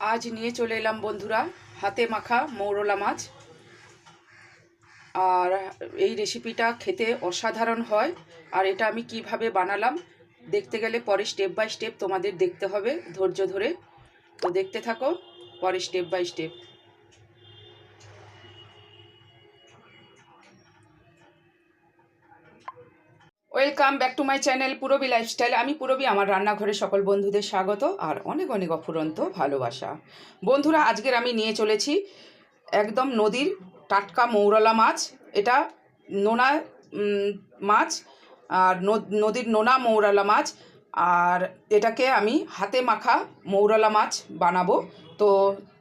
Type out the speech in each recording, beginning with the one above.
আজ নিয়ে চলে এলাম বন্ধুরা, হাতে মাখা মৌরলা মাছ। আর এই রেসিপিটা খেতে অসাধারণ হয়। আর এটা আমি কীভাবে বানালাম, দেখতে গেলে পরে স্টেপ বাই স্টেপ তোমাদের দেখতে হবে ধৈর্য ধরে। তো দেখতে থাকো, পরে step by step welcome back to my channel Purabi Lifestyle আমি পুরবি আমার রান্নাঘরে সকল বন্ধুদের স্বাগত আর অনেক অনেক অফুরন্ত ভালোবাসা। বন্ধুরা, আজকের আমি নিয়ে চলেছি একদম নদীর টাটকা মৌরলা মাছ। এটা নোনা মাছ আর নদীর নোনা মৌরলা মাছ। আর এটাকে আমি হাতে মাখা মৌরলা মাছ বানাবো। তো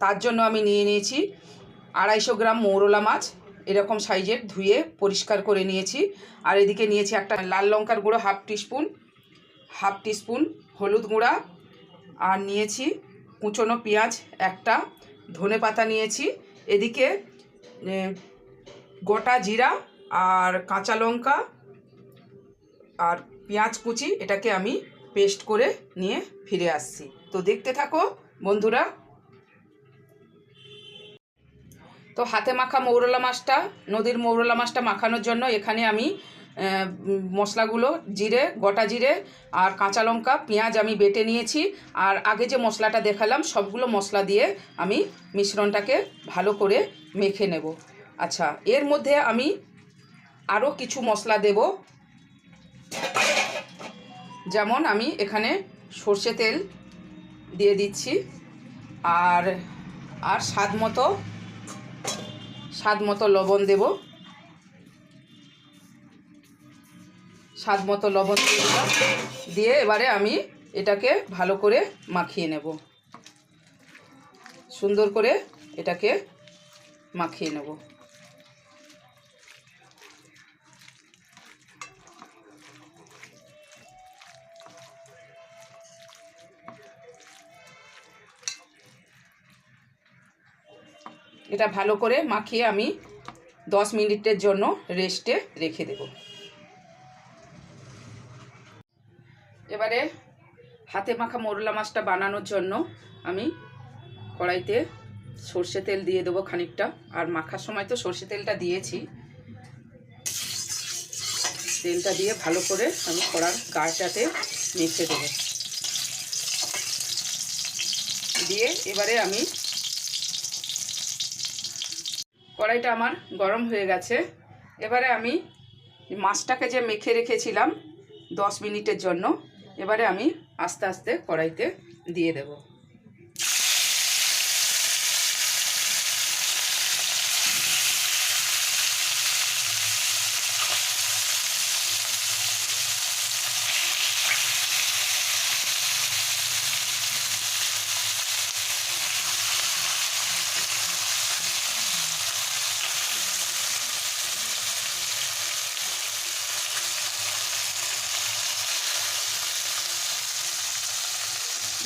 তার জন্য আমি নিয়ে নিয়েছি আড়াইশো গ্রাম মৌরলা মাছ। এরকম সাইজের ধুয়ে পরিষ্কার করে নিয়েছি। আর এদিকে নিয়েছি একটা লাল লঙ্কার গুঁড়ো, হাফ টিস্পুন হাফ টিস্পুন হলুদ গুঁড়া। আর নিয়েছি কুচনো পেঁয়াজ একটা, ধনে পাতা নিয়েছি। এদিকে গোটা জিরা আর কাঁচা লঙ্কা আর পেঁয়াজ কুচি এটাকে আমি পেস্ট করে নিয়ে ফিরে আসছি। তো দেখতে থাকো বন্ধুরা তো হাতে মাখা মৌরলা মাছটা, নদীর মৌরলা মাছটা মাখানোর জন্য এখানে আমি মশলাগুলো জিরে, গোটা জিরে আর কাঁচা লঙ্কা, পেঁয়াজ আমি বেটে নিয়েছি। আর আগে যে মশলাটা দেখালাম, সবগুলো মশলা দিয়ে আমি মিশ্রণটাকে ভালো করে মেখে নেব। আচ্ছা এর মধ্যে আমি আরও কিছু মশলা দেব। যেমন আমি এখানে সর্ষে তেল দিয়ে দিচ্ছি। আর আর স্বাদ মতো স্বাদ মতো লবণ দেব। স্বাদ মতো লবণ দিয়ে এবারে আমি এটাকে ভালো করে মাখিয়ে নেব। সুন্দর করে এটাকে মাখিয়ে নেব। এটা ভালো করে মাখিয়ে আমি দশ মিনিটের জন্য রেস্টে রেখে দেব। এবারে হাতে মাখা মোরলা মাছটা বানানোর জন্য আমি কড়াইতে সর্ষে তেল দিয়ে দেবো খানিকটা। আর মাখার সময় তো সর্ষে তেলটা দিয়েছি। তেলটা দিয়ে ভালো করে আমি কড়ার গাটাতে মেখে দেবো। দিয়ে এবারে আমি কড়াইটা আমার গরম হয়ে গেছে। এবারে আমি মাছটাকে যে মেখে রেখেছিলাম দশ মিনিটের জন্য, এবারে আমি আস্তে আস্তে কড়াইতে দিয়ে দেব।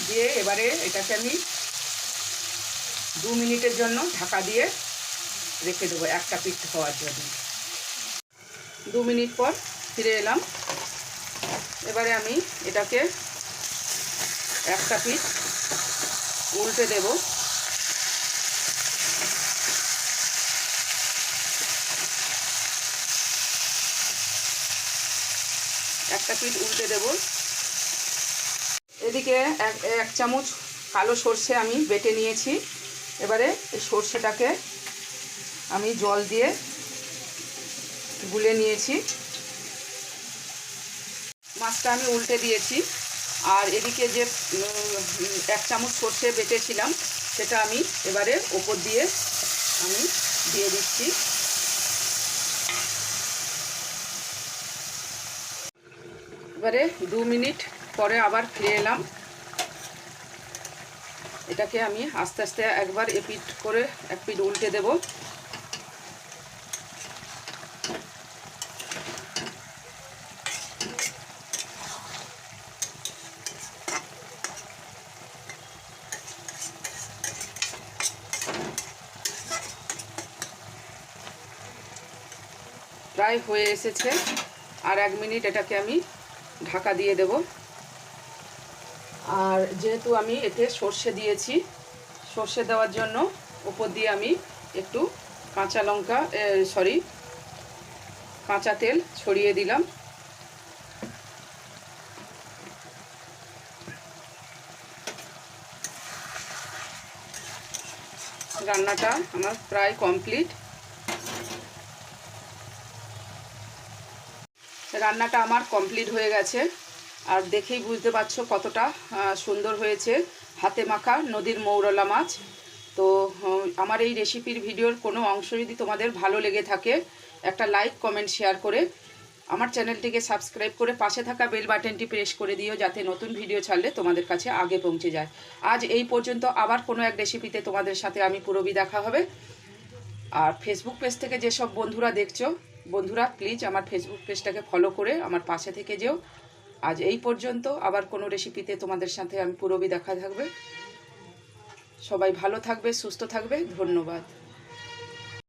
দিয়ে এবারে এটাকে আমি দু মিনিটের জন্য ঢাকা দিয়ে রেখে দেবো একটা পিঠ হওয়ার জন্য। দু মিনিট পর ফিরে এলাম। এবারে আমি এটাকে একটা পিঠ উল্টে দেব। একটা পিঠ উল্টে দেবো। এদিকে এক এক চামচ কালো সর্ষে আমি বেটে নিয়েছি। এবারে এই সর্ষেটাকে আমি জল দিয়ে গুলে নিয়েছি। মাছটা আমি উল্টে দিয়েছি। আর এদিকে যে এক চামচ সর্ষে বেটেছিলাম, সেটা আমি এবারে ওপর দিয়ে আমি দিয়ে দিচ্ছি। এবারে দু মিনিট পরে আবার ফিরে এলাম। এটাকে আমি আস্তে আস্তে একবার এপিট করে এক পিট উল্টে দেব। প্রায় হয়ে এসেছে। আর এক মিনিট এটাকে আমি ঢাকা দিয়ে দেব। আর যেহেতু আমি এতে সর্ষে দিয়েছি, সর্ষে দেওয়ার জন্য উপর দিয়ে আমি একটু কাঁচা লঙ্কা সরি কাঁচা তেল ছড়িয়ে দিলাম। রান্নাটা আমার প্রায় কমপ্লিট। রান্নাটা আমার কমপ্লিট হয়ে গেছে। আর দেখেই বুঝতে পারছ কতটা সুন্দর হয়েছে হাতে মাখা নদীর মৌরলা মাছ। তো আমার এই রেসিপির ভিডিওর কোনো অংশ যদি তোমাদের ভালো লেগে থাকে, একটা লাইক, কমেন্ট, শেয়ার করে আমার চ্যানেলটিকে সাবস্ক্রাইব করে পাশে থাকা বেল বাটনটি প্রেস করে দিও যাতে নতুন ভিডিও ছাড়লে তোমাদের কাছে আগে পৌঁছে যায়। আজ এই পর্যন্ত আবার কোনো এক রেসিপিতে তোমাদের সাথে আমি পুরবি দেখা হবে। আর ফেসবুক পেজ থেকে যেসব বন্ধুরা দেখছ, বন্ধুরা প্লিজ আমার ফেসবুক পেজটাকে ফলো করে আমার পাশে থেকে যেও। আজ এই পর্যন্ত। আবার কোনো রেসিপিতে তোমাদের সাথে আমি পুরবি দেখা থাকবে। সবাই ভালো থাকবে, সুস্থ থাকবে। ধন্যবাদ।